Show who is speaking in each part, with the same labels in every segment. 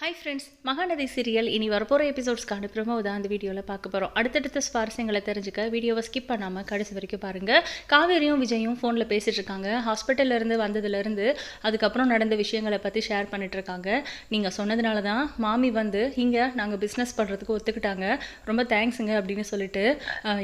Speaker 1: Hi friends Mahanadi serial இனி வரப்போகிற எபிசோட்ஸ்க்கான promo தான் அந்த வீடியோவில் பார்க்க போகிறோம் அடுத்தடுத்த சுவாரஸ்யங்களை தெரிஞ்சுக்க வீடியோவை ஸ்கிப் பண்ணாமல் கடைசி வரைக்கும் பாருங்கள் காவேரியும் விஜயும் ஃபோனில் பேசிகிட்டு இருக்காங்க. ஹாஸ்பிட்டல்லேருந்து வந்ததுலேருந்து அதுக்கப்புறம் நடந்த விஷயங்களை பற்றி ஷேர் பண்ணிட்டுருக்காங்க நீங்கள் சொன்னதுனால தான் மாமி வந்து இங்கே நாங்கள் பிஸ்னஸ் பண்ணுறதுக்கு ஒத்துக்கிட்டாங்க. ரொம்ப தேங்க்ஸுங்க அப்படின்னு சொல்லிட்டு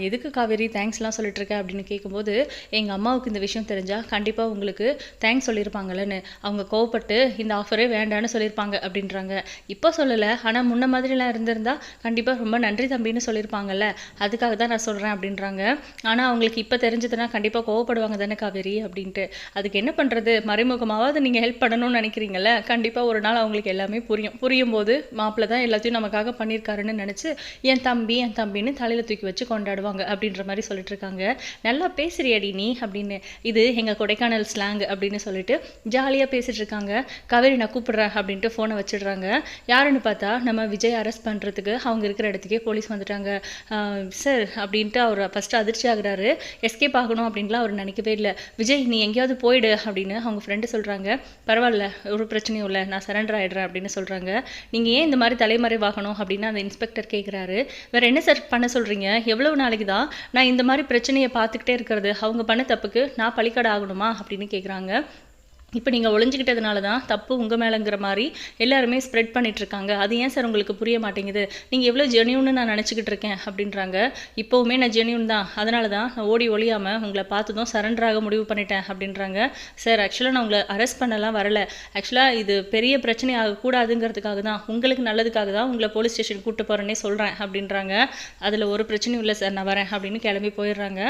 Speaker 1: எதுக்கு காவேரி தேங்க்ஸ்லாம் சொல்லிட்டுருக்கேன் அப்படின்னு கேட்கும்போது எங்கள் அம்மாவுக்கு இந்த விஷயம் தெரிஞ்சால் கண்டிப்பாக உங்களுக்கு தேங்க்ஸ் சொல்லியிருப்பாங்களேன்னு அவங்க கோவப்பட்டு இந்த ஆஃபரே வேண்டான்னு சொல்லியிருப்பாங்க அப்படின்றாங்க. இப்போ சொல்லலை ஆனால் முன்ன மாதிரிலாம் இருந்திருந்தால் கண்டிப்பாக ரொம்ப நன்றி தம்பின்னு சொல்லியிருப்பாங்கல்ல அதுக்காக தான் நான் சொல்கிறேன் அப்படின்றாங்க. ஆனால் அவங்களுக்கு இப்போ தெரிஞ்சதுன்னா கண்டிப்பாக கோவப்படுவாங்க தானே காவேரி அப்படின்ட்டு. அதுக்கு என்ன பண்ணுறது மறைமுகமாவது நீங்கள் ஹெல்ப் பண்ணணும்னு நினைக்கிறீங்கல்ல கண்டிப்பாக ஒரு நாள் அவங்களுக்கு எல்லாமே புரியும். புரியும் போது மாப்பிள்ளை தான் எல்லாத்தையும் நமக்காக பண்ணியிருக்காருன்னு நினச்சி என் தம்பி என் தம்பின்னு தலையில் தூக்கி வச்சு கொண்டாடுவாங்க அப்படின்ற மாதிரி சொல்லிட்டு இருக்காங்க நல்லா பேசுறியடி நீ அப்படின்னு இது எங்கள் கொடைக்கானல் ஸ்லாங் அப்படின்னு சொல்லிட்டு ஜாலியாக பேசிட்டு இருக்காங்க காவேரி நான் கூப்பிடுறேன் அப்படின்ட்டு ஃபோனை வச்சிடுறாங்க. யாருன்னு பார்த்தா நம்ம விஜய் அரெஸ்ட் பண்ணுறதுக்கு அவங்க இருக்கிற இடத்துக்கே போலீஸ் வந்துட்டாங்க. சார் அப்படின்ட்டு அவர் ஃபஸ்ட்டு அதிர்ச்சி ஆகுறாரு. எஸ்கேப் ஆகணும் அப்படின்லாம் அவர் நினைக்கவே இல்லை. விஜய் நீ எங்கேயாவது போயிடு அப்படின்னு அவங்க ஃப்ரெண்டு சொல்கிறாங்க பரவாயில்ல ஒரு பிரச்சனையும் இல்லை. நான் சரண்டர் ஆகிடுறேன் அப்படின்னு சொல்கிறாங்க நீங்கள் ஏன் இந்த மாதிரி தலைமறைவாகணும் அப்படின்னு அந்த இன்ஸ்பெக்டர் கேட்குறாரு வேறு என்ன சார் பண்ண சொல்கிறீங்க எவ்வளவு நாளைக்கு தான் நான் இந்த மாதிரி பிரச்சனையை பார்த்துக்கிட்டே இருக்கிறது. அவங்க பண்ண தப்புக்கு நான் பழிக்கடை ஆகணுமா அப்படின்னு கேட்குறாங்க இப்போ நீங்கள் ஒளிஞ்சிக்கிட்டதுனால தான் தப்பு உங்கள் மேலேங்கிற மாதிரி எல்லாருமே ஸ்ப்ரெட் பண்ணிகிட்ருக்காங்க அது ஏன் சார் உங்களுக்கு புரிய மாட்டேங்குது? நீங்கள் எவ்வளோ ஜெனியூன்னு நான் நினச்சிக்கிட்டு இருக்கேன் அப்படின்றாங்க. இப்போவுமே நான் ஜெனியூன் தான். அதனால தான் நான் ஓடி ஒழியாமல் உங்களை பார்த்ததும் சரண்டராக முடிவு பண்ணிட்டேன் அப்படின்றாங்க. சார் ஆக்சுவலாக நான் உங்களை அரெஸ்ட் பண்ணலாம் வரல. ஆக்சுவலாக இது பெரிய பிரச்சனை ஆகக்கூடாதுங்கிறதுக்காக தான். உங்களுக்கு நல்லதுக்காக தான் உங்களை போலீஸ் ஸ்டேஷன் கூப்பிட்டு போகிறேன்னே சொல்கிறேன் அப்படின்றாங்க. அதில் ஒரு பிரச்சனையும் இல்லை சார் நான் வரேன் அப்படின்னு கிளம்பி போயிடுறாங்க.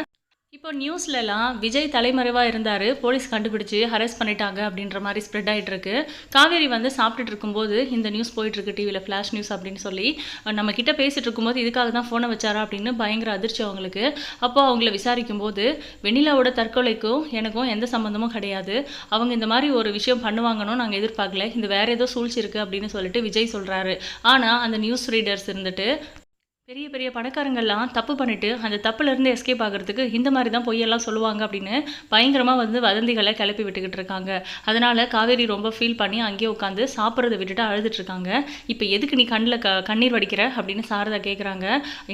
Speaker 1: இப்போ நியூஸ்லலாம் விஜய் தலைமறைவாக இருந்தார் போலீஸ் கண்டுபிடிச்சு அரெஸ்ட் பண்ணிட்டாங்க அப்படின்ற மாதிரி ஸ்ப்ரெட் ஆகிட்டுருக்கு காவேரி வந்து சாப்பிட்டுட்டு இருக்கும்போது இந்த நியூஸ் போயிட்டுருக்கு டிவியில் ஃப்ளாஷ் நியூஸ் அப்படின்னு சொல்லி நம்ம கிட்ட பேசிகிட்டு இருக்கும்போது இதுக்காக தான் ஃபோனை வச்சாரா அப்படின்னு பயங்கர அதிர்ச்சி அவங்களுக்கு. அப்போ அவங்கள விசாரிக்கும் போது வெண்ணிலாவோட தற்கொலைக்கும் எனக்கும் எந்த சம்மந்தமும் கிடையாது. அவங்க இந்த மாதிரி ஒரு விஷயம் பண்ணுவாங்கன்னு நாங்கள் எதிர்பார்க்கல. இந்த வேறு ஏதோ சூழ்ச்சி இருக்கு அப்படின்னு சொல்லிட்டு விஜய் சொல்கிறாரு ஆனால் அந்த நியூஸ் ரீடர்ஸ் இருந்துட்டு பெரிய பெரிய பணக்காரங்கள்லாம் தப்பு பண்ணிட்டு அந்த தப்புலேருந்து எஸ்கேப் ஆகிறதுக்கு இந்த மாதிரி தான் பொய்யெல்லாம் சொல்லுவாங்க அப்படின்னு பயங்கரமாக வந்து வதந்திகளை கிளப்பி விட்டுக்கிட்டு இருக்காங்க. அதனால் காவேரி ரொம்ப ஃபீல் பண்ணி அங்கேயே உட்காந்து சாப்பிட்றத விட்டுட்டு அழுதுட்ருக்காங்க இப்போ எதுக்கு நீ கண்ணில் க கண்ணீர் வடிக்கிற அப்படின்னு சாரதா கேட்குறாங்க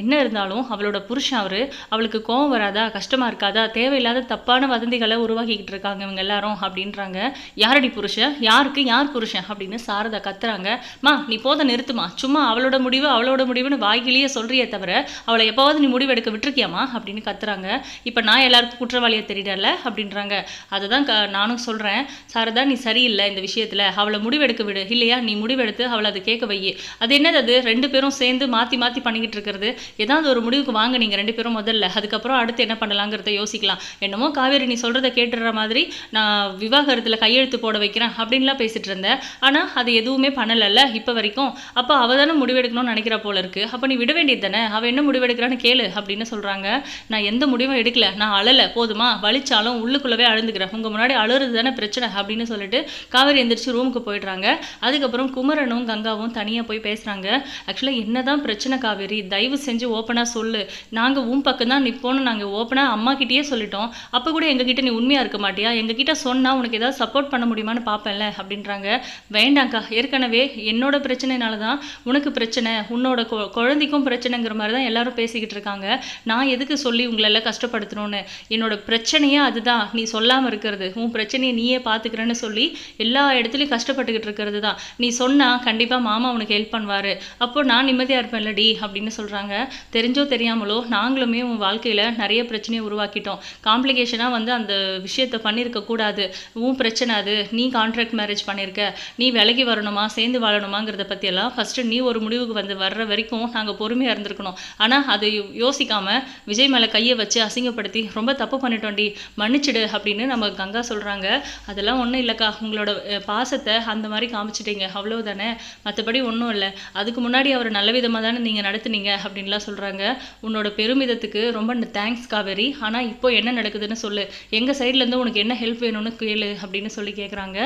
Speaker 1: என்ன இருந்தாலும் அவளோட புருஷன் அவர் அவளுக்கு கோவம் வராதா கஷ்டமாக இருக்காதா தேவையில்லாத தப்பான வதந்திகளை உருவாக்கிக்கிட்டு இருக்காங்க இவங்க எல்லாரும் அப்படின்றாங்க. யாரடி புருஷன்? யாருக்கு யார் புருஷன்? அப்படின்னு சாரதா கத்துறாங்க. மா நீ போத நிறுத்துமா? சும்மா அவளோட முடிவு அவளோட முடிவுன்னு வாய்கிலேயே சொல்றியே தவிர அவளை எப்போவாவது நீ முடிவெடுக்க விட்டுருக்கியாமா அப்படின்னு கத்துறாங்க. இப்போ நான் எல்லாருக்கும் குற்றவாளியை தெரியல அப்படின்றாங்க. அதை தான் க நானும் சொல்கிறேன் சாரதா நீ சரியில்லை இந்த விஷயத்தில். அவளை முடிவெடுக்க விடு. இல்லையா நீ முடிவெடுத்து அவளை அதை கேட்க வை. அது என்னது அது? ரெண்டு பேரும் சேர்ந்து மாற்றி மாற்றி பண்ணிக்கிட்டு இருக்கிறது. ஏதாவது ஒரு முடிவுக்கு வாங்க நீங்கள் ரெண்டு பேரும் முதல்ல. அதுக்கப்புறம் அடுத்து என்ன பண்ணலாங்கிறத யோசிக்கலாம். என்னமோ காவேரி நீ சொல்கிறத கேட்டுற மாதிரி நான் விவாகரத்தில் கையெழுத்து போட வைக்கிறேன் அப்படின்லாம் பேசிட்டு இருந்தேன். ஆனால் அது எதுவுமே பண்ணலைல்ல இப்போ வரைக்கும். அப்போ அவள் தானே முடிவெடுக்கணும்னு நினைக்கிறா போல இருக்கு. அப்போ நீ விட வேண்டியது தானே அவள் என்ன முடிவெடுக்கிறான்னு கேளு அப்படின்னு சொல்கிறாங்க நான் எந்த முடிவும் எடுக்கல. நான் அழலை. போதுமா? வலிச்சாலும் உள்ளுக்குள்ளவே அழுந்துக்கிறேன். உங்கள் முன்னாடி அழுறது தானே பிரச்சனை அப்படின்னு சொல்லிட்டு காவேரி எந்திரிச்சு ரூமுக்கு போயிடுறாங்க. அதுக்கப்புறம் குமரனும் கங்காவும் தனியாக போய் பேசுகிறாங்க ஆக்சுவலாக என்னதான் பிரச்சனை காவேரி? தயவு செஞ்சு ஓப்பனாக சொல்லு. நாங்கள் உன் பக்கம் தான் நிற்போன்னு நாங்கள் ஓப்பனாக அம்மா கிட்டேயே சொல்லிட்டோம். அப்போ கூட எங்ககிட்ட நீ உண்மையாக இருக்க மாட்டியா? எங்ககிட்ட சொன்னால் உனக்கு ஏதாவது சப்போர்ட் பண்ண முடியுமான்னு பார்ப்பேன்ல அப்படின்றாங்க. வேண்டாங்க்கா ஏற்கனவே என்னோட பிரச்சனைனால தான் உனக்கு பிரச்சனை. உன்னோட குழந்தைக்கும் பிரச்சனை. பிரச்சனைங்கிற மாதிரி தான் எல்லாரும் பேசிக்கிட்டு இருக்காங்க. நான் எதுக்கு சொல்லி உங்களெல்லாம் கஷ்டப்படுத்தணும்னு? என்னோட பிரச்சனையே அதுதான். நீ சொல்லாமல் இருக்கிறது. உன் பிரச்சனையை நீயே பார்த்துக்கிறேன்னு சொல்லி எல்லா இடத்துலையும் கஷ்டப்பட்டுக்கிட்டு இருக்கிறது தான். நீ சொன்னால் கண்டிப்பாக மாமா உனக்கு ஹெல்ப் பண்ணுவார். அப்போ நான் நிம்மதியாக இருப்பேன்லடி அப்படின்னு சொல்கிறாங்க தெரிஞ்சோ தெரியாமலோ நாங்களுமே உன் வாழ்க்கையில் நிறைய பிரச்சனையை உருவாக்கிட்டோம். காம்ப்ளிகேஷனாக வந்து அந்த விஷயத்தை பண்ணியிருக்கக்கூடாது உன் பிரச்சனை அது. நீ கான்ட்ராக்ட் மேரேஜ் பண்ணியிருக்க நீ விலகி வரணுமா? சேர்ந்து வாழணுமாங்கிறத பற்றியெல்லாம் ஃபஸ்ட்டு நீ ஒரு முடிவுக்கு வந்து வர்ற வரைக்கும் நாங்கள் பொறுமையாக இருந்திருக்கணும் ஆனால் அதை யோ- விஜய் மேலே கையை வச்சு அசிங்கப்படுத்தி ரொம்ப தப்பு பண்ணிட்டோண்டி மன்னிச்சிடு அப்படின்னு நம்ம கங்கா சொல்கிறாங்க அதெல்லாம் ஒன்றும் இல்லைக்கா. உங்களோட பாசத்தை அந்த மாதிரி காமிச்சிட்டீங்க. அவ்வளவுதானே? மற்றபடி ஒன்றும் இல்லை. அதுக்கு முன்னாடி அவர் நல்ல விதமாக தானே நீங்கள் நடத்துனீங்க அப்படின்லாம் சொல்கிறாங்க உன்னோட பெருமிதத்துக்கு ரொம்ப தேங்க்ஸ் காவேரி ஆனால் இப்போ என்ன நடக்குதுன்னு சொல்லு. எங்கள் சைட்லேருந்து உனக்கு என்ன ஹெல்ப் வேணும்னு கேளு அப்படின்னு சொல்லி கேட்குறாங்க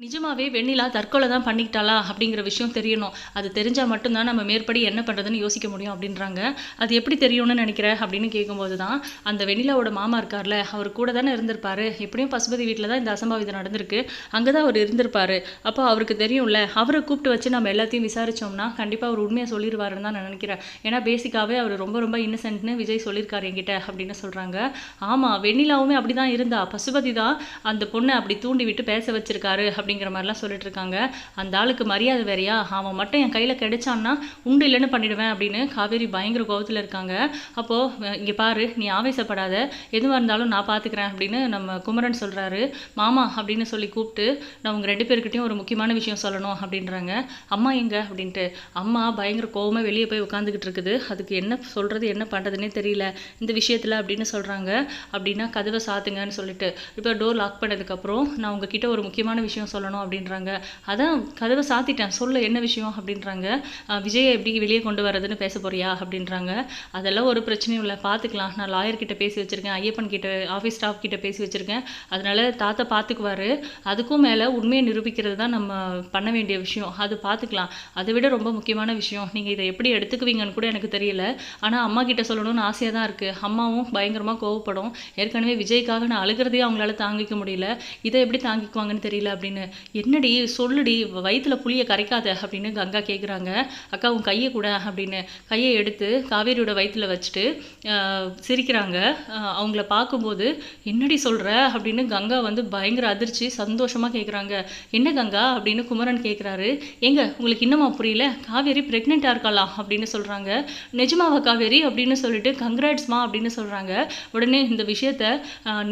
Speaker 1: நிஜமாவே வெண்ணிலா தற்கொலை தான் பண்ணிக்கிட்டாளா அப்படிங்கிற விஷயம் தெரியணும். அது தெரிஞ்சால் மட்டும்தான் நம்ம மேற்படி என்ன பண்ணுறதுன்னு யோசிக்க முடியும் அப்படின்றாங்க. அது எப்படி தெரியும்னு நினைக்கிற அப்படின்னு கேட்கும்போது தான் அந்த வெண்ணிலாவோட மாமா இருக்கார்ல அவர் கூட தானே இருந்திருப்பாரு. எப்படியும் பசுபதி வீட்டில் தான் இந்த அசம்பாவிதம் நடந்திருக்கு. அங்கே தான் அவர் இருந்திருப்பாரு. அப்போ அவருக்கு தெரியும்ல அவரை கூப்பிட்டு வச்சு நம்ம எல்லாத்தையும் விசாரித்தோம்னா கண்டிப்பாக அவர் உண்மையாக சொல்லிடுவாருன்னு தான் நான் நினைக்கிறேன். ஏன்னா பேசிக்காகவே அவர் ரொம்ப ரொம்ப இன்னசென்ட்னு விஜய் சொல்லியிருக்காரு என்கிட்ட அப்படின்னு சொல்கிறாங்க ஆமாம் வெண்ணிலாவுமே அப்படி தான் இருந்தா. பசுபதி தான் அந்த பொண்ணை அப்படி தூண்டி விட்டு பேச வச்சிருக்காரு அப்படிங்கிற மாதிரிலாம் சொல்லிட்டு இருக்காங்க அந்த ஆளுக்கு மரியாதை வேறையா? அவன் மட்டும் என் கையில் கிடைச்சான்னா உண்டு இல்லைன்னு பண்ணிடுவேன் அப்படின்னு காவேரி பயங்கர கோபத்தில் இருக்காங்க. அப்போது இங்கே பாரு நீ ஆவேசப்படாத. எதுவாக இருந்தாலும் நான் பார்த்துக்கிறேன் அப்படின்னு நம்ம குமரன் சொல்கிறாரு மாமா அப்படின்னு சொல்லி கூப்பிட்டு நான் உங்கள் ரெண்டு பேர்கிட்டையும் ஒரு முக்கியமான விஷயம் சொல்லணும் அப்படின்றாங்க. அம்மா எங்க? அப்படின்ட்டு அம்மா பயங்கர கோவமாக வெளியே போய் உட்காந்துக்கிட்டு இருக்குது. அதுக்கு என்ன சொல்கிறது என்ன பண்ணுறதுனே தெரியல. இந்த விஷயத்தில் அப்படின்னு சொல்கிறாங்க அப்படின்னா கதவை சாத்துங்கன்னு சொல்லிட்டு இப்போ டோர் லாக் பண்ணதுக்கப்புறம் நான் உங்ககிட்ட ஒரு முக்கியமான விஷயம் சொல்லணும் அப்படின்றாங்க. அதான் கதவை சாத்திட்டேன். சொல்ல என்ன விஷயம் அப்படின்றாங்க. விஜயை எப்படி வெளியே கொண்டு வரதுன்னு பேச போறியா? அப்படின்றாங்க. அதெல்லாம் ஒரு பிரச்சனையும் இல்லை. பார்த்துக்கலாம் நான் லாயர் கிட்ட பேசி வச்சிருக்கேன். ஐயப்பன் கிட்ட ஆஃபீஸ் ஸ்டாஃப் கிட்ட பேசி வச்சிருக்கேன். அதனால தாத்தா பார்த்துக்குவாரு அதுக்கும் மேலே உண்மையை நிரூபிக்கிறது தான் நம்ம பண்ண வேண்டிய விஷயம். அது பார்த்துக்கலாம் அதை விட ரொம்ப முக்கியமான விஷயம். நீங்கள் இதை எப்படி எடுத்துக்குவீங்கன்னு கூட எனக்கு தெரியல. ஆனால் அம்மா கிட்ட சொல்லணும்னு ஆசையாக தான் இருக்குது அம்மாவும் பயங்கரமாக கோவப்படும். ஏற்கனவே விஜய்க்காக நான் அழுகிறதையும் அவங்களால தாங்கிக்க முடியல. இதை எப்படி தாங்கிக்குவாங்கன்னு தெரியல அப்படின்னு என்னடி சொல்லுடி வயிற்றுல புளியை கரைக்காத அப்படின்னு கங்கா கேட்குறாங்க அக்கா உன் கையை கூட அப்படின்னு. கையை எடுத்து காவேரியோட வயிற்றுல வச்சுட்டு சிரிக்கிறாங்க. அவங்கள பார்க்கும்போது என்னடி சொல்கிற அப்படின்னு கங்கா வந்து பயங்கர அதிர்ச்சி சந்தோஷமாக கேட்குறாங்க என்ன கங்கா? அப்படின்னு குமரன் கேட்குறாரு எங்க உங்களுக்கு இன்னமா புரியல? காவேரி ப்ரெக்னெண்ட்டாக இருக்கலாம் அப்படின்னு சொல்கிறாங்க நிஜமாவா காவேரி? அப்படின்னு சொல்லிட்டு கங்க்ராட்ஸ்மா அப்படின்னு சொல்கிறாங்க உடனே இந்த விஷயத்த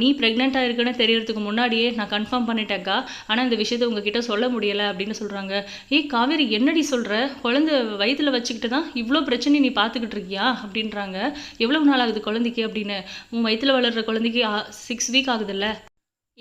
Speaker 1: நீ ப்ரெக்னெண்ட்டாக இருக்குன்னு தெரியறதுக்கு முன்னாடியே நான் கன்ஃபார்ம் பண்ணிட்டேக்கா ஆனால் இந்த விஷயத்த உங்ககிட்ட சொல்ல முடியலை அப்படின்னு சொல்கிறாங்க ஏய் காவேரி என்னடி சொல்கிற குழந்தை வயிற்றில் வச்சுக்கிட்டு தான் இவ்வளோ பிரச்சனை நீ பார்த்துக்கிட்டு இருக்கியா? அப்படின்றாங்க. எவ்வளோ நாள் ஆகுது குழந்தைக்கு அப்படின்னு? உன் வயிற்றில் வளர்கிற குழந்தைக்கு சிக்ஸ் வீக் ஆகுதுல்ல?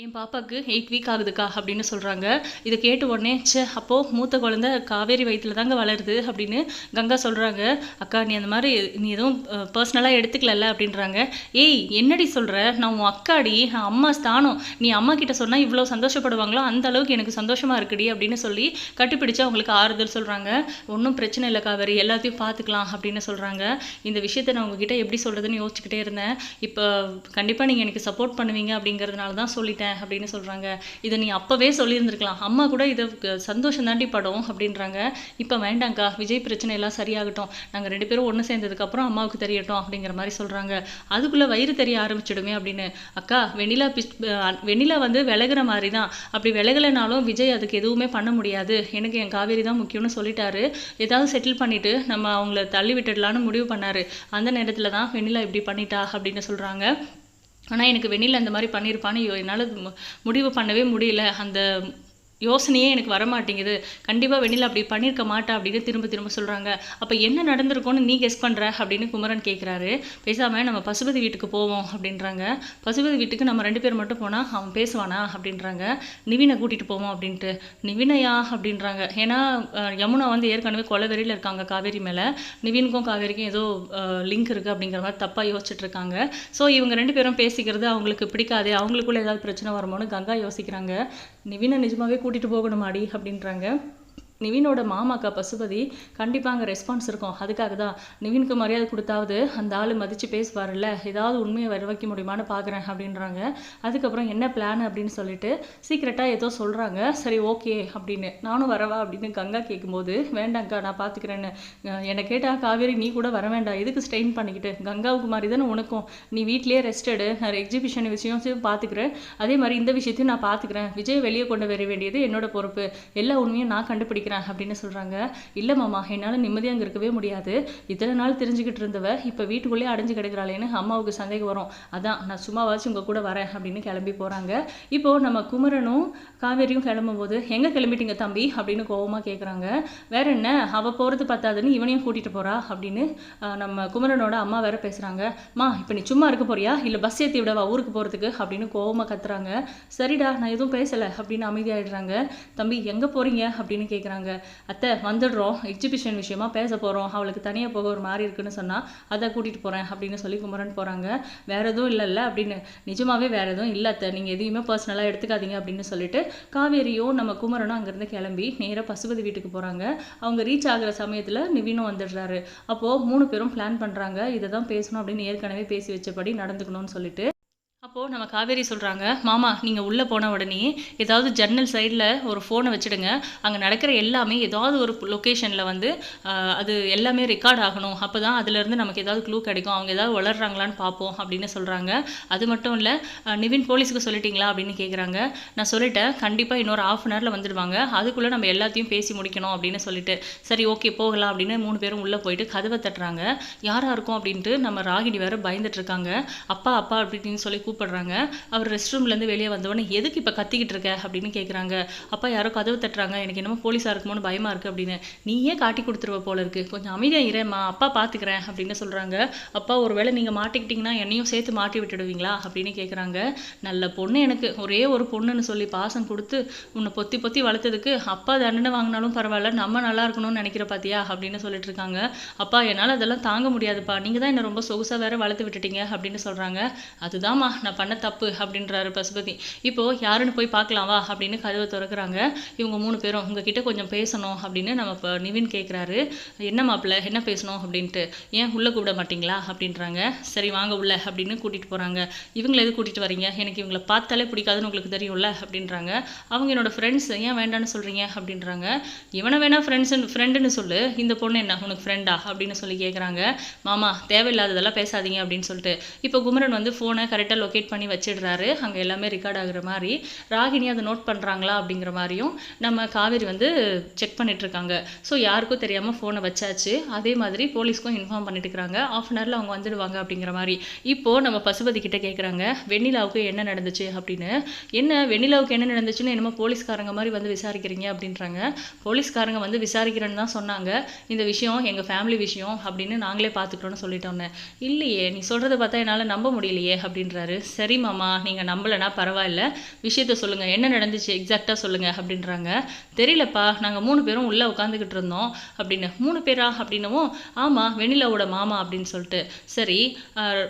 Speaker 1: என் பாப்பாவுக்கு எயிட் வீக் ஆகுதுக்கா அப்படின்னு சொல்கிறாங்க இதை கேட்ட உடனே சே அப்போது மூத்த குழந்தை காவேரி வயிற்றுல தாங்க வளருது அப்படின்னு கங்கா சொல்கிறாங்க அக்கா நீ அந்த மாதிரி நீ எதுவும் பர்சனலாக எடுத்துக்கலல்ல அப்படின்றாங்க. ஏய் என்னடி சொல்கிற நான் உன் அக்காடி நான் அம்மா ஸ்தானம். நீ அம்மா கிட்ட சொன்னால் இவ்வளோ சந்தோஷப்படுவாங்களோ அந்த அளவுக்கு எனக்கு சந்தோஷமாக இருக்குடி அப்படின்னு சொல்லி கட்டிப்பிடிச்சு அவங்களுக்கு ஆறுதல் சொல்கிறாங்க ஒன்றும் பிரச்சனை இல்லை காவேரி எல்லாத்தையும் பார்த்துக்கலாம் அப்படின்னு சொல்கிறாங்க இந்த விஷயத்தை நான் உங்ககிட்ட எப்படி சொல்கிறதுன்னு யோசிச்சுக்கிட்டே இருந்தேன். இப்போ கண்டிப்பாக நீங்கள் எனக்கு சப்போர்ட் பண்ணுவீங்க அப்படிங்கிறதுனால தான் சொல்லிட்டேன். அப்படின்னு சொல்கிறாங்க இதை நீ அப்போவே சொல்லியிருந்திருக்கலாம். அம்மா கூட இதை சந்தோஷம் தாண்டி படம் அப்படின்றாங்க. இப்போ வேண்டாங்க்கா விஜய் பிரச்சனை எல்லாம் சரியாகட்டும். நாங்கள் ரெண்டு பேரும் ஒன்று சேர்ந்ததுக்கப்புறம் அம்மாவுக்கு தெரியட்டும் அப்படிங்கிற மாதிரி சொல்கிறாங்க அதுக்குள்ளே வயிறு தெரிய ஆரம்பிச்சிடுமே அப்படின்னு. அக்கா வெண்ணிலா பிஸ் வெண்ணிலா வந்து விலகிற மாதிரி தான் அப்படி விலகலைனாலும் விஜய் அதுக்கு எதுவுமே பண்ண முடியாது. எனக்கு என் காவேரி தான் முக்கியம்னு சொல்லிட்டாரு. ஏதாவது செட்டில் பண்ணிவிட்டு நம்ம அவங்கள தள்ளி விட்டுடலான்னு முடிவு பண்ணார். அந்த நேரத்தில் தான் வெண்ணிலா இப்படி பண்ணிட்டா அப்படின்னு சொல்கிறாங்க ஆனால் எனக்கு வெண்ணிலா அந்த மாதிரி பண்ணியிருப்பான்னு என்னால் முடிவு பண்ணவே முடியல. அந்த யோசனையே எனக்கு வர மாட்டேங்குது கண்டிப்பாக வெளியில் அப்படி பண்ணியிருக்க மாட்டா அப்படின்னு திரும்ப திரும்ப சொல்கிறாங்க அப்போ என்ன நடந்திருக்கும்னு நீ கெஸ் பண்ணுற அப்படின்னு குமரன் கேட்குறாரு பேசாமல் நம்ம பசுபதி வீட்டுக்கு போவோம் அப்படின்றாங்க. பசுபதி வீட்டுக்கு நம்ம ரெண்டு பேர் மட்டும் போனால் அவன் பேசுவானா அப்படின்றாங்க. நிவினை கூட்டிகிட்டு போவோம் அப்படின்ட்டு. நிவினையா அப்படின்றாங்க. ஏன்னா யமுனா வந்து ஏற்கனவே கொலவெறியில் இருக்காங்க காவேரி மேலே. நிவினுக்கும் காவேரிக்கும் ஏதோ லிங்க் இருக்குது அப்படிங்கிற மாதிரி தப்பாக யோசிச்சுட்டு இருக்காங்க. ஸோ இவங்க ரெண்டு பேரும் பேசிக்கிறது அவங்களுக்கு பிடிக்காது. அவங்களுக்குள்ள ஏதாவது பிரச்சனை வருமோன்னு கங்கா யோசிக்கிறாங்க. நிவினை நிஜமாவே கூட்டிகிட்டு போகணுமாடி அப்படின்றாங்க. நிவினோட மாமாக்கா பசுபதி கண்டிப்பாக அங்கே ரெஸ்பான்ஸ் இருக்கும். அதுக்காக தான் நிவினுக்கு மரியாதை கொடுத்தாவது அந்த ஆள் மதித்து பேசுவார்ல ஏதாவது உண்மையை வர வைக்க முடியுமான்னு பார்க்குறேன் அப்படின்றாங்க. அதுக்கப்புறம் என்ன பிளான் அப்படின்னு சொல்லிட்டு சீக்கிரட்டாக ஏதோ சொல்கிறாங்க சரி ஓகே அப்படின்னு. நானும் வரவா அப்படின்னு கங்கா கேட்கும்போது வேண்டாங்க்கா நான் பார்த்துக்கிறேன்னு என்னை கேட்டால் காவேரி நீ கூட வர வேண்டாம். எதுக்கு ஸ்ட்ரெயின் பண்ணிக்கிட்டு? கங்காவுக்கு மாதிரி தானே உனக்கும். நீ வீட்லேயே ரெஸ்ட் எடு. நான் எக்ஸிபிஷன் விஷயம் பார்த்துக்கிறேன் அதே மாதிரி இந்த விஷயத்தையும் நான் பார்த்துக்கிறேன் விஜய் வெளியே கொண்டு வர வேண்டியது என்னோட பொறுப்பு. எல்லா உண்மையும் நான் கண்டுபிடிக்கிறேன். அப்படின்னு சொல்கிறாங்க இல்லை மாமா என்னால் நிம்மதியாக அங்கே இருக்கவே முடியாது. இத்தனை நாள் தெரிஞ்சுக்கிட்டு இருந்தவ இப்போ வீட்டுக்குள்ளேயே அடைஞ்சு கிடைக்கிறாளேன்னு அம்மாவுக்கு சந்தேகம் வரும். அதான் நான் சும்மாவாச்சும் உங்கள் கூட வரேன் அப்படின்னு கிளம்பி போகிறாங்க இப்போது நம்ம குமரனும் காவேரியும் கிளம்பும்போது எங்கே கிளம்பிட்டீங்க தம்பி? அப்படின்னு கோபமாக கேட்குறாங்க வேற என்ன அவள் போகிறது பத்தாதுன்னு இவனையும் கூட்டிகிட்டு போகிறா அப்படின்னு நம்ம குமரனோட அம்மா வேற பேசுகிறாங்க மா இப்போ நீ சும்மா இருக்க போறியா? இல்லை பஸ் ஏற்றி விடவா ஊருக்கு போகிறதுக்கு அப்படின்னு கோபமாக கத்துறாங்க. சரிடா நான் எதுவும் பேசலை அப்படின்னு அமைதியாகிடுறாங்க தம்பி எங்கே போகிறீங்க அப்படின்னு கேட்குறாங்க சொன்னாங்க அத்தை வந்துடுறோம். எக்ஸிபிஷன் விஷயமா பேச போகிறோம் அவளுக்கு தனியாக போக ஒரு மாதிரி இருக்குன்னு சொன்னால் அதை கூட்டிகிட்டு போகிறேன் அப்படின்னு சொல்லி குமரன் போகிறாங்க வேற எதுவும் இல்லைல்ல அப்படின்னு. நிஜமாகவே வேற எதுவும் இல்லை அத்தை. நீங்கள் எதையுமே பர்சனலாக எடுத்துக்காதீங்க அப்படின்னு சொல்லிட்டு காவேரியும் நம்ம குமரனும் அங்கேருந்து கிளம்பி நேராக பசுபதி வீட்டுக்கு போகிறாங்க அவங்க ரீச் ஆகிற சமயத்தில் நிவினும் வந்துடுறாரு. அப்போது மூணு பேரும் பிளான் பண்ணுறாங்க இதை தான் பேசணும் அப்படின்னு ஏற்கனவே பேசி வச்சபடி நடந்துக்கணும்னு சொல்லிட்டு. அப்போது நம்ம காவேரி சொல்கிறாங்க மாமா நீங்கள் உள்ளே போன உடனே ஏதாவது ஜன்னல் சைடில் ஒரு ஃபோனை வச்சுடுங்க. அங்கே நடக்கிற எல்லாமே ஏதாவது ஒரு லொக்கேஷனில் வந்து அது எல்லாமே ரெக்கார்ட் ஆகணும். அப்போ தான் அதுலேருந்து நமக்கு ஏதாவது க்ளூ கிடைக்கும். அவங்க ஏதாவது வளர்கிறாங்களான்னு பார்ப்போம் அப்படின்னு சொல்கிறாங்க அது மட்டும் இல்லை நிவின் போலீஸுக்கு சொல்லிட்டீங்களா அப்படின்னு கேட்குறாங்க நான் சொல்லிட்டேன். கண்டிப்பாக இன்னொரு ஆஃப் அன் ஹவரில் வந்துடுவாங்க. அதுக்குள்ளே நம்ம எல்லாத்தையும் பேசி முடிக்கணும் அப்படின்னு சொல்லிட்டு. சரி ஓகே போகலாம் அப்படின்னு மூணு பேரும் உள்ளே போயிட்டு கதவை தட்டுறாங்க. யாராக இருக்கும்? அப்படின்ட்டு நம்ம ராகினி வேறு பயந்துட்டு இருக்காங்க. அப்பா அப்பா அப்படின்னு சொல்லி கூப்பிடுறாங்க. அவர் ரெஸ்ட் ரூம்லேருந்து வெளியே வந்தவொடனே எதுக்கு இப்போ கத்திக்கிட்டு இருக்க? அப்படின்னு கேட்குறாங்க அப்பா யாரோ கதவு தட்டுறாங்க. எனக்கு என்னமோ போலீஸாக இருக்குமோன்னு பயமாக இருக்குது அப்படின்னு. நீயே காட்டி கொடுத்துருவ போல இருக்கு? கொஞ்சம் அமைதியாக இரேம்மா அப்பா பார்த்துக்கிறேன் அப்படின்னு சொல்கிறாங்க அப்பா ஒருவேளை நீங்கள் மாட்டிக்கிட்டிங்கன்னா என்னையும் சேர்த்து மாட்டி விட்டுடுவீங்களா? அப்படின்னு கேட்குறாங்க நல்ல பொண்ணு எனக்கு. ஒரே ஒரு பொண்ணுன்னு சொல்லி பாசம் கொடுத்து உன்னை பொத்தி பொத்தி வளர்த்ததுக்கு அப்பா தண்டனை வாங்கினாலும் பரவாயில்ல. நம்ம நல்லா இருக்கணும்னு நினைக்கிற பாத்தியா? அப்படின்னு சொல்லிட்டு இருக்காங்க. அப்பா என்னால் அதெல்லாம் தாங்க முடியாதுப்பா. நீங்கள் தான் என்னை ரொம்ப சொகுசாக வேற வளர்த்து விட்டுட்டீங்க அப்படின்னு சொல்கிறாங்க அதுதான்மா நான் பண்ண தப்பு அப்படின்றாரு பசுபதி. இப்போ யாருன்னு போய் பார்க்கலாம் வா அப்படின்னு கதவை திறக்கிறாங்க. இவங்க மூணு பேரும் உங்ககிட்ட கொஞ்சம் பேசணும் அப்படின்னு நம்ம இப்போ நிவின் கேட்குறாரு என்ன மாப்பிள்ள என்ன பேசணும் அப்படின்ட்டு. ஏன் உள்ளே கூப்பிட மாட்டிங்களா அப்படின்றாங்க. சரி வாங்க உள்ள அப்படின்னு கூட்டிகிட்டு போகிறாங்க இவங்களை எது கூட்டிகிட்டு வரீங்க? எனக்கு இவங்களை பார்த்தாலே பிடிக்காதுன்னு உங்களுக்கு தெரியும்ல அப்படின்றாங்க. அவங்க என்னோட ஃப்ரெண்ட்ஸ் ஏன் வேண்டான்னு சொல்கிறீங்க அப்படின்றாங்க. இவனை வேணா ஃப்ரெண்ட்ஸ் ஃப்ரெண்டுன்னு சொல்லு. இந்த பொண்ணு என்ன உனக்கு ஃப்ரெண்டா அப்படின்னு சொல்லி கேட்குறாங்க மாமா தேவையில்லாததெல்லாம் பேசாதீங்க அப்படின்னு சொல்லிட்டு. இப்போ குமரன் வந்து ஃபோனை கரெக்டாக லொக்கேட் பண்ணி வச்சிடுறாரு. அங்கே எல்லாமே ரெக்கார்ட் ஆகுற மாதிரி. ராகினி அதை நோட் பண்ணுறாங்களா அப்படிங்கிற மாதிரியும் நம்ம காவேரி வந்து செக் பண்ணிகிட்ருக்காங்க ஸோ யாருக்கும் தெரியாமல் ஃபோனை வச்சாச்சு. அதே மாதிரி போலீஸ்க்கும் இன்ஃபார்ம் பண்ணிட்டு இருக்கிறாங்க ஆஃப் அன் ஹவரில் அவங்க வந்துடுவாங்க அப்படிங்கிற மாதிரி. இப்போது நம்ம பசுபதி கிட்ட கேட்குறாங்க வெண்ணிலாவுக்கு என்ன நடந்துச்சு? அப்படின்னு. என்ன வெண்ணிலாவுக்கு என்ன நடந்துச்சுன்னு என்னமோ போலீஸ்காரங்க மாதிரி வந்து விசாரிக்கிறீங்க அப்படின்றாங்க. போலீஸ்காரங்க வந்து விசாரிக்கிறேன்னு தான் சொன்னாங்க. இந்த விஷயம் எங்கள் ஃபேமிலி விஷயம் அப்படின்னு நாங்களே பார்த்துக்கிறோன்னு சொல்லிட்டோன்னே இல்லையே நீ சொல்கிறத பார்த்தா என்னால் நம்ப முடியலையே அப்படின்றாரு. சரி மாமா நீங்கள் நம்பலைன்னா பரவாயில்ல. விஷயத்த சொல்லுங்கள் என்ன நடந்துச்சு? எக்ஸாக்டாக சொல்லுங்கள் அப்படின்றாங்க. தெரியலப்பா நாங்கள் மூணு பேரும் உள்ளே உட்காந்துக்கிட்டு இருந்தோம் அப்படின்னு. மூணு பேரா அப்படின்னவும் ஆமாம் வெண்ணிலாவோட மாமா அப்படின்னு சொல்லிட்டு. சரி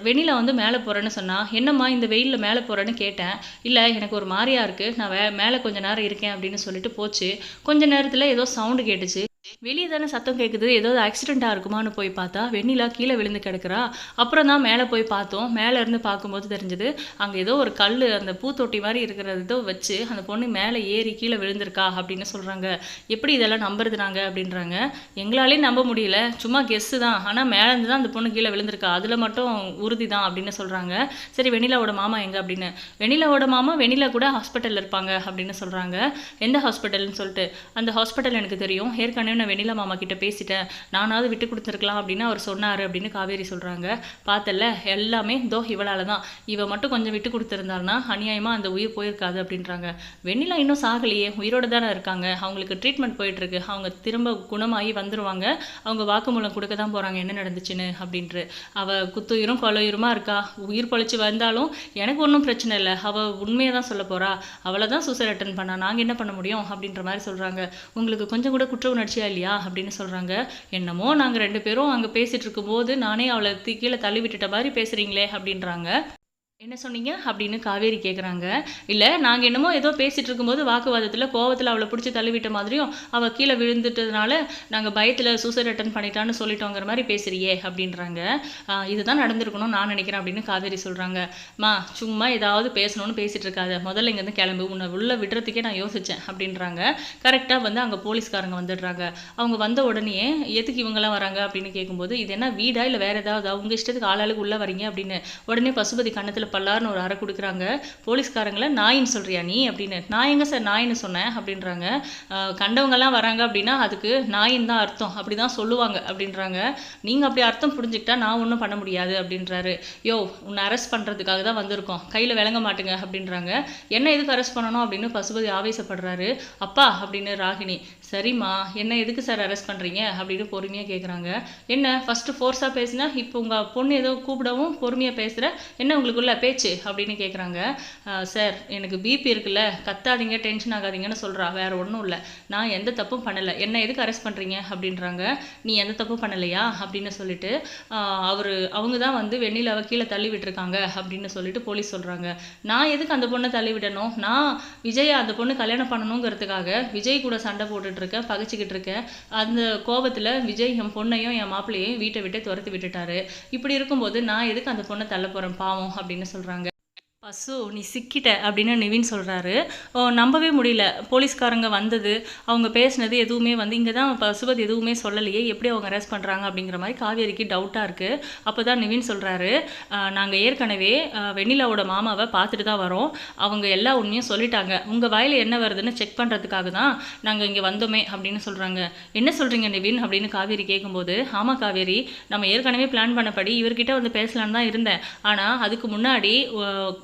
Speaker 1: வெண்ணிலா வந்து மேலே போகிறேன்னு சொன்னால் என்னம்மா இந்த வெயிலில் மேலே போகிறேன்னு கேட்டேன். இல்லை எனக்கு ஒரு மாதிரியா இருக்குது நான் வே மேலே கொஞ்ச நேரம் இருக்கேன் அப்படின்னு சொல்லிட்டு போச்சு. கொஞ்ச நேரத்தில் ஏதோ சவுண்டு கேட்டுச்சு. வெளியே தானே சத்தம் கேட்குது ஏதாவது ஆக்சிடெண்ட்டாக இருக்குமான்னு போய் பார்த்தா வெண்ணிலா கீழே விழுந்து கிடக்குறா. அப்புறம் தான் மேலே போய் பார்த்தோம். மேலே இருந்து பார்க்கும்போது தெரிஞ்சது அங்கே ஏதோ ஒரு கல் அந்த பூத்தொட்டி மாதிரி இருக்கிற ஏதோ வச்சு அந்த பொண்ணு மேலே ஏறி கீழே விழுந்திருக்கா அப்படின்னு சொல்கிறாங்க எப்படி இதெல்லாம் நம்புறது நாங்கள் அப்படின்றாங்க. எங்களாலேயும் நம்ப முடியல. சும்மா கெஸ்ஸு தான். ஆனால் மேலே இருந்து தான் அந்த பொண்ணு கீழே விழுந்திருக்கா. அதில் மட்டும் உறுதி தான் அப்படின்னு சொல்கிறாங்க சரி வெண்ணிலாவோட மாமா எங்கே அப்படின்னு? வெண்ணிலாவோட மாமா வெண்ணிலா கூட ஹாஸ்பிட்டலில் இருப்பாங்க அப்படின்னு சொல்கிறாங்க எந்த ஹாஸ்பிட்டல்னு சொல்லிட்டு. அந்த ஹாஸ்பிட்டல் எனக்கு தெரியும். ஏற்கனவே நான் வெண்ணிலா மாமா கிட்ட பேசிட்டேன். நானாவது விட்டு கொடுத்துருக்கலாம் அப்படின்னு அவர் சொன்னார் அப்படின்னு காவேரி சொல்கிறாங்க பார்த்தல எல்லாமே தோ இவளால் தான் இவ மட்டும் கொஞ்சம் விட்டு கொடுத்துருந்தாருன்னா அநியாயமாக அந்த உயிர் போயிருக்காது அப்படின்றாங்க. வெண்ணிலா இன்னும் சாகலையே. உயிரோடு தானே இருக்காங்க. அவங்களுக்கு ட்ரீட்மெண்ட் போயிட்டுருக்கு அவங்க திரும்ப குணமாகி வந்துருவாங்க. அவங்க வாக்குமூலம் கொடுக்க தான் போகிறாங்க என்ன நடந்துச்சுன்னு அப்படின்ட்டு. அவள் குத்துயிரும் கொலையுருமா இருக்கா? உயிர் பொழைச்சி வந்தாலும் எனக்கு ஒன்றும் பிரச்சனை இல்லை. அவள் உண்மையை தான் சொல்ல போகிறா அவளை தான் சூசைட் அட்டன் பண்ணா. நாங்கள் என்ன பண்ண முடியும் அப்படின்ற மாதிரி சொல்கிறாங்க உங்களுக்கு கொஞ்சம் கூட குற்ற உணர்ச்சியா இல்லையா அப்படின்னு சொல்கிறாங்க என்னமோ நாங்கள் ரெண்டு பேரும் அங்கே பேசிட்டு இருக்கும்போது நானே அவளை கீழே தள்ளி விட்டுட்ட மாதிரி பேசுகிறீங்களே அப்படின்றாங்க. என்ன சொன்னீங்க? அப்படின்னு காவேரி கேட்குறாங்க இல்லை நாங்கள் என்னமோ ஏதோ பேசிகிட்டு இருக்கும்போது வாக்குவாதத்தில் கோவத்தில் அவளை பிடிச்சி தள்ளிவிட்ட மாதிரியும் அவள் கீழே விழுந்துட்டதுனால நாங்கள் பயத்தில் சூசைட் அட்டன் பண்ணிட்டான்னு சொல்லிட்டோங்கிற மாதிரி பேசுறியே அப்படின்றாங்க. இதுதான் நடந்திருக்கணும் நான் நினைக்கிறேன் அப்படின்னு காவேரி சொல்கிறாங்க மா சும்மா ஏதாவது பேசணும்னு பேசிகிட்டு இருக்காத முதல்ல இங்கேருந்து கிளம்பு. உன்னை உள்ளே விடுறதுக்கே நான் யோசித்தேன் அப்படின்றாங்க. கரெக்டாக வந்து அங்கே போலீஸ்காரங்க வந்துடுறாங்க. அவங்க வந்த உடனே எதுக்கு இவங்கெல்லாம் வராங்க அப்படின்னு கேட்கும்போது இது என்ன வீடா? இல்லை வேறு ஏதாவது? அவங்க இஷ்டத்துக்கு ஆளாளுக்கு உள்ளே வரீங்க? அப்படின்னு உடனே பசுபதி கண்ணத்தில் பல்லார்னு ஒரு அறை கொடுக்குறாங்க. போலீஸ்காரங்களை நாயின்னு சொல்றியா நீ? அப்படின்னு. நான் எங்க சார் நாயின்னு சொன்னேன் அப்படின்றாங்க. கண்டவங்கெல்லாம் வராங்க அப்படின்னா அதுக்கு நாயின் தான் அர்த்தம். அப்படி தான் சொல்லுவாங்க அப்படின்றாங்க. நீங்கள் அப்படி அர்த்தம் புரிஞ்சுக்கிட்டா நான் ஒன்றும் பண்ண முடியாது அப்படின்றாரு. யோ உன்னை அரெஸ்ட் பண்ணுறதுக்காக தான் வந்திருக்கோம். கையில் விளங்க மாட்டுங்க அப்படின்றாங்க. என்ன எதுக்கு அரெஸ்ட் பண்ணணும்? அப்படின்னு பசுபதி ஆவேசப்படுறாரு. அப்பா அப்படின்னு ராகினி. சரிம்மா என்ன எதுக்கு சார் அரெஸ்ட் பண்ணுறீங்க அப்படின்னு பொறுமையாக கேட்குறாங்க என்ன ஃபஸ்ட்டு ஃபோர்ஸாக பேசினா இப்போ உங்கள் பொண்ணு ஏதோ கூப்பிடவும் பொறுமையாக பேசுகிற என்ன உங்களுக்குள்ள? பேச்சு அப்படின்னு கேட்குறாங்க சார் எனக்கு பிபி இருக்குல்ல கத்தாதீங்க டென்ஷன் ஆகாதீங்கன்னு சொல்கிறா வேறு ஒன்றும் இல்லை. நான் எந்த தப்பும் பண்ணலை. என்ன எதுக்கு அரெஸ்ட் பண்ணுறீங்க அப்படின்றாங்க. நீ எந்த தப்பும் பண்ணலையா? அப்படின்னு சொல்லிட்டு அவர் அவங்க தான் வந்து வெண்ணிலாவை கீழே தள்ளி விட்டுருக்காங்க அப்படின்னு சொல்லிட்டு போலீஸ் சொல்கிறாங்க நான் எதுக்கு அந்த பொண்ணை தள்ளி விடணும்? நான் விஜயை அந்த பொண்ணு கல்யாணம் பண்ணணுங்கிறதுக்காக விஜய் கூட சண்டை போட்டுட்டு இருக்கேன் பகைச்சிக்கிட்டு இருக்கேன். அந்த கோபத்தில் விஜய் என் பொண்ணையும் என் மாப்பிள்ளையும் வீட்டை விட்டு துரத்தி விட்டுட்டாரு. இப்படி இருக்கும்போது நான் எதுக்கு அந்த பொண்ணை தள்ள போகிறேன் பாவம் அப்படின்னு சொல்கிறாங்க பசு நீ சிக்கிட்ட அப்படின்னு நிவின் சொல்கிறாரு நம்பவே முடியல. போலீஸ்காரங்க வந்தது. அவங்க பேசினது எதுவுமே வந்து இங்கே தான் பசுபதி எதுவுமே சொல்லலையே. எப்படி அவங்க அரெஸ்ட் பண்ணுறாங்க அப்படிங்கிற மாதிரி காவேரிக்கு டவுட்டாக இருக்குது அப்போ தான் நிவின் சொல்கிறாரு நாங்கள் ஏற்கனவே வெண்ணிலாவோட மாமாவை பார்த்துட்டு தான் வரோம். அவங்க எல்லா உண்மையும் சொல்லிட்டாங்க. உங்கள் வாயில் என்ன வருதுன்னு செக் பண்ணுறதுக்காக தான் நாங்கள் இங்கே வந்தோமே அப்படின்னு சொல்கிறாங்க என்ன சொல்கிறீங்க நிவின்? அப்படின்னு காவேரி கேட்கும்போது ஆமாம் காவேரி நம்ம ஏற்கனவே பிளான் பண்ணபடி இவர்கிட்ட வந்து பேசலான்னு தான் இருந்தேன். ஆனால் அதுக்கு முன்னாடி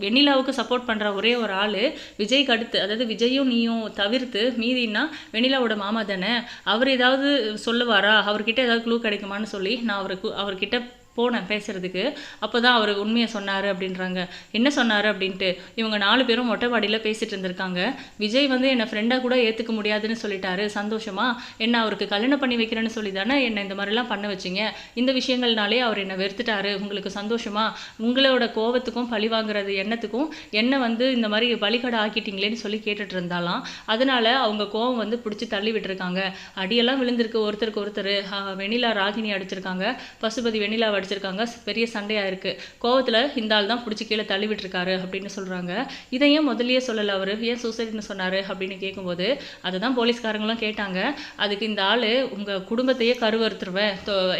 Speaker 1: வெண்ணிலாவுக்கு சப்போர்ட் பண்ணுற ஒரே ஒரு ஆள் விஜய்க்கு அடுத்து அதாவது விஜயும் நீயும் தவிர்த்து மீதின்னா வெண்ணிலாவோட மாமா தானே? அவர் ஏதாவது சொல்லுவாரா? அவர்கிட்ட ஏதாவது க்ளூ கிடைக்குமான்னு சொல்லி நான் அவருக்கு அவர்கிட்ட போனேன் பேசுகிறதுக்கு அப்போ தான் அவர் உண்மையை சொன்னார் அப்படின்றாங்க. என்ன சொன்னார் அப்படின்ட்டு இவங்க நாலு பேரும் மொட்டை மாடியில் இருந்திருக்காங்க. விஜய் வந்து என்னை ஃப்ரெண்டாக கூட ஏற்றுக்க முடியாதுன்னு சொல்லிட்டாரு. சந்தோஷமா? என்ன அவருக்கு கல்யாணம் பண்ணி வைக்கிறேன்னு சொல்லி தானே என்னை இந்த மாதிரிலாம் பண்ண வச்சிங்க? இந்த விஷயங்கள்னாலே அவர் என்னை வெறுத்துட்டாரு. உங்களுக்கு சந்தோஷமா? உங்களோட கோவத்துக்கும் பழி வாங்குறது எண்ணத்துக்கும் என்னை வந்து இந்த மாதிரி பலிகடை ஆக்கிட்டீங்களேன்னு சொல்லி கேட்டுட்டு இருந்தாலாம். அதனால அவங்க கோவம் வந்து பிடிச்சி தள்ளி விட்டுருக்காங்க. அடியெல்லாம் விழுந்திருக்கு. ஒருத்தருக்கு ஒருத்தர் வெண்ணிலா ராகினி அடிச்சிருக்காங்க. பசுபதி வெண்ணிலாவை அடிச்சிருக்காங்க பெரிய சண்டையாக இருக்கு. கோவத்தில் இந்த ஆள் தான் பிடிச்சி கீழே தள்ளி விட்டுருக்காரு அப்படின்னு சொல்கிறாங்க இதை ஏன் முதல்லயே சொல்லலை அவர். ஏன் சூசைட்னு சொன்னார் அப்படின்னு கேட்கும்போது அதை தான் போலீஸ்காரங்களும் கேட்டாங்க. அதுக்கு இந்த ஆள் உங்கள் குடும்பத்தையே கருவறுத்துருவேன்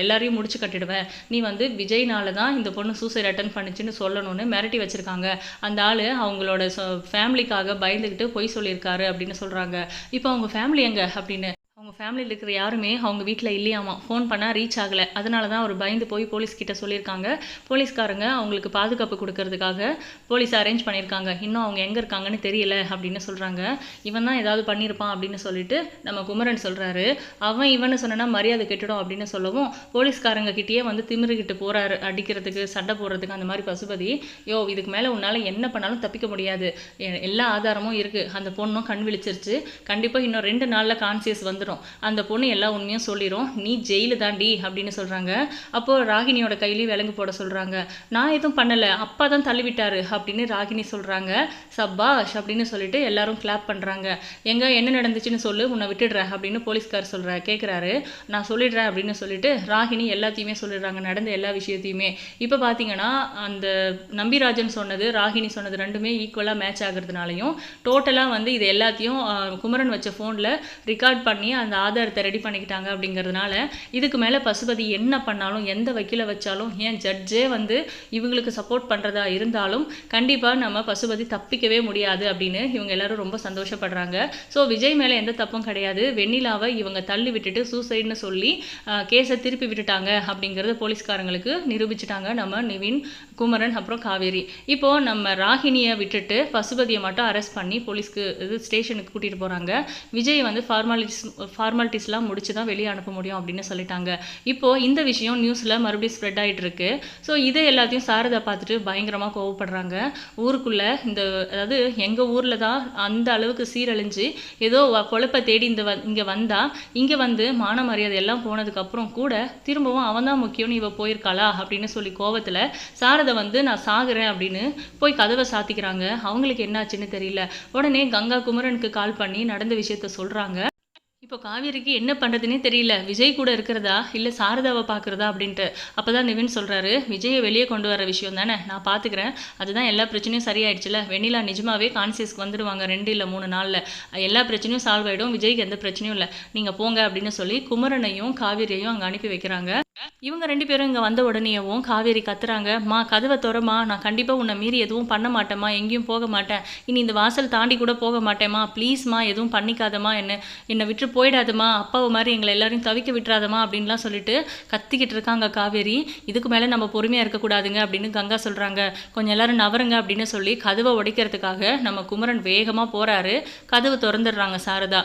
Speaker 1: எல்லாரையும் முடிச்சு கட்டிடுவேன் நீ வந்து விஜய்னால தான் இந்த பொண்ணு சூசைட் அட்டன் பண்ணுச்சுன்னு சொல்லணும்னு மிரட்டி வச்சுருக்காங்க. அந்த ஆள் அவங்களோட ஃபேமிலிக்காக பயந்துக்கிட்டு பொய் சொல்லியிருக்காரு அப்படின்னு சொல்கிறாங்க இப்போ அவங்க ஃபேமிலி எங்க? அப்படின்னு அவங்க ஃபேமிலியில் இருக்கிற யாருமே அவங்க வீட்டில் இல்லையாமா? ஃபோன் பண்ணால் ரீச் ஆகலை. அதனால தான் அவர் பயந்து போய் போலீஸ் கிட்ட சொல்லியிருக்காங்க. போலீஸ்காரங்க அவங்களுக்கு பாதுகாப்பு கொடுக்கறதுக்காக போலீஸ் அரேஞ்ச் பண்ணியிருக்காங்க. இன்னும் அவங்க எங்கே இருக்காங்கன்னு தெரியல அப்படின்னு சொல்கிறாங்க இவன் தான் ஏதாவது பண்ணியிருப்பான் அப்படின்னு சொல்லிட்டு நம்ம குமரன் சொல்கிறாரு அவன் இவனை சொன்னா மரியாதை கெட்டுடும் அப்படின்னு சொல்லவும் போலீஸ்காரங்க கிட்டேயே வந்து திமிருகிட்டு போகிறாரு அடிக்கிறதுக்கு சண்டை போடுறதுக்கு அந்த மாதிரி பசுபதி யோ இதுக்கு மேலே உன்னால் என்ன பண்ணாலும் தப்பிக்க முடியாது. எ- எல்லா ஆதாரமும் இருக்குது அந்த பொண்ணும் கண் விழிச்சிருச்சு. கண்டிப்பாக இன்னும் ரெண்டு நாளில் கான்சியஸ் வந்துடும் அந்த பொண்ணு எல்லா உண்மையும் சொல்லிடும் நீ ஜெயிலு தாண்டி அப்படின்னு சொல்கிறாங்க அப்போது ராகினியோட கையிலையும் விலங்கு போட சொல்கிறாங்க நான் எதுவும் பண்ணலை. அப்பா தான் தள்ளிவிட்டாரு அப்படின்னு ராகினி சொல்கிறாங்க சப்பாஷ் அப்படின்னு சொல்லிட்டு எல்லாரும் கிளாப் பண்ணுறாங்க எங்கே என்ன நடந்துச்சுன்னு சொல்லு. உன்னை விட்டுடுறேன் அப்படின்னு போலீஸ்கார் சொல்கிற கேட்குறாரு நான் சொல்லிடுறேன் அப்படின்னு சொல்லிட்டு ராகினி எல்லாத்தையுமே சொல்லிடுறாங்க. நடந்த எல்லா விஷயத்தையுமே. இப்போ பார்த்தீங்கன்னா அந்த நம்பிராஜன் சொன்னது ராகினி சொன்னது ரெண்டுமே ஈக்குவலாக மேட்ச் ஆகுறதுனாலையும் டோட்டலாக வந்து இது எல்லாத்தையும் குமரன் வச்ச ஃபோனில் ரெக்கார்ட் பண்ணி அந்த ஆதாரத்தை ரெடி பண்ணிக்கிட்டாங்க அப்படிங்கிறதுனால இதுக்கு மேலே பசுபதி என்ன பண்ணாலும் எந்த வக்கீல வச்சாலும் ஏன் ஜட்ஜே வந்து இவங்களுக்கு சப்போர்ட் பண்ணுறதா இருந்தாலும் கண்டிப்பாக நம்ம பசுபதி தப்பிக்கவே முடியாது அப்படின்னு இவங்க எல்லாரும் ரொம்ப சந்தோஷப்படுறாங்க. ஸோ விஜய் மேலே எந்த தப்பும் கிடையாது. வெண்ணிலாவை இவங்க தள்ளி விட்டுட்டு சூசைட்னு சொல்லி கேஸை திருப்பி விட்டுட்டாங்க அப்படிங்கிறத போலீஸ்காரங்களுக்கு நிரூபிச்சிட்டாங்க நம்ம நிவின் குமரன் அப்புறம் காவேரி. இப்போ நம்ம ராகினியை விட்டுட்டு பசுபதியை மட்டும் அரெஸ்ட் பண்ணி போலீஸ்க்கு இது ஸ்டேஷனுக்கு கூட்டிகிட்டு போகிறாங்க விஜய் வந்து ஃபார்மாலிட்டிஸ் ஃபார்மாலிட்டிஸ்லாம் முடிச்சு தான் வெளியே அனுப்ப முடியும் அப்படின்னு சொல்லிட்டாங்க. இப்போது இந்த விஷயம் நியூஸில் மறுபடியும் ஸ்ப்ரெட் ஆகிட்டு இருக்கு ஸோ இதை எல்லாத்தையும் சாரதா பார்த்துட்டு பயங்கரமாக கோவப்படுறாங்க. ஊருக்குள்ளே இந்த அதாவது எங்கள் ஊரில் தான் அந்த அளவுக்கு சீரழிஞ்சு ஏதோ வ- பொழப்பை தேடி இந்த வ இங்கே வந்தால் இங்கே வந்து மான மரியாதை எல்லாம் போனதுக்கப்புறம் கூட திரும்பவும் அவன் தான் முக்கியம்னு இவ போயிருக்காளா அப்படின்னு சொல்லி கோவத்தில் சாரதை வந்து நான் சாகுறேன் அப்படின்னு போய் கதவை சாத்திக்கிறாங்க. அவங்களுக்கு என்னாச்சுன்னு தெரியல. உடனே கங்கா குமரனுக்கு கால் பண்ணி நடந்த விஷயத்த சொல்கிறாங்க இப்போ காவேரிக்கு என்ன பண்ணுறதுனே தெரியல. விஜய் கூட இருக்கிறதா? இல்லை சாரதாவை பார்க்குறதா? அப்படின்ட்டு. அப்போ தான் நிவின் சொல்கிறாரு விஜயை வெளியே கொண்டு வர விஷயம் தானே? நான் பார்த்துக்கிறேன். அதுதான் எல்லா பிரச்சனையும் சரியாயிடுச்சுல. வெண்ணிலா நிஜமாவே கான்சியஸ்க்கு வந்துடுவாங்க ரெண்டு இல்லை மூணு நாளில். எல்லா பிரச்சனையும் சால்வ் ஆகிடும் விஜய்க்கு எந்த பிரச்சனையும் இல்லை. நீங்கள் போங்க அப்படின்னு சொல்லி குமரனையும் காவேரியையும் அங்கே அனுப்பி வைக்கிறாங்க. இவங்க ரெண்டு பேரும் இங்கே வந்த உடனேவும் காவேரி கத்துறாங்க மா கதவை துறமா நான் கண்டிப்பாக உன்னை மீறி எதுவும் பண்ண மாட்டேம்மா எங்கேயும் போக மாட்டேன். இனி இந்த வாசல் தாண்டி கூட போக மாட்டேம்மா. ப்ளீஸ்மா எதுவும் பண்ணிக்காதம்மா என்ன என்னை விட்டு போயிடாதம்மா. அப்பாவை மாதிரி எங்களை எல்லாரையும் தவிக்க விட்டுறாதம்மா அப்படின்லாம் சொல்லிட்டு கத்திக்கிட்டு இருக்காங்க காவேரி. இதுக்கு மேலே நம்ம பொறுமையாக இருக்கக்கூடாதுங்க அப்படின்னு கங்கா சொல்கிறாங்க கொஞ்சம் எல்லாரும் நவருங்க அப்படின்னு சொல்லி கதவை உடைக்கிறதுக்காக நம்ம குமரன் வேகமாக போகிறாரு கதவு திறந்துடுறாங்க சாரதா.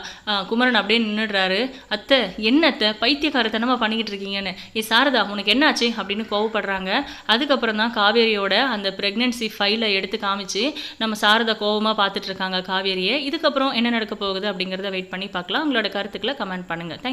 Speaker 1: குமரன் அப்படியே நின்றுடுறாரு அத்தை என்ன அத்தை பைத்தியக்காரத்தனமாக பண்ணிக்கிட்டு இருக்கீங்கன்னு. ஏ சாரதா உனக்கு என்னாச்சு? அப்படின்னு கோவப்படுறாங்க. அதுக்கப்புறம் தான் காவேரியோட அந்த ப்ரெக்னென்சி ஃபைலை எடுத்து காமிச்சு நம்ம சாரதா கோவமாக பார்த்துட்டு இருக்காங்க காவேரியை. இதுக்கப்புறம் என்ன நடக்க போகுது அப்படிங்கிறத வெயிட் பண்ணி பார்க்கலாம். உங்களோட கருத்துக்களை கமெண்ட் பண்ணுங்கள் தேங்க்யூ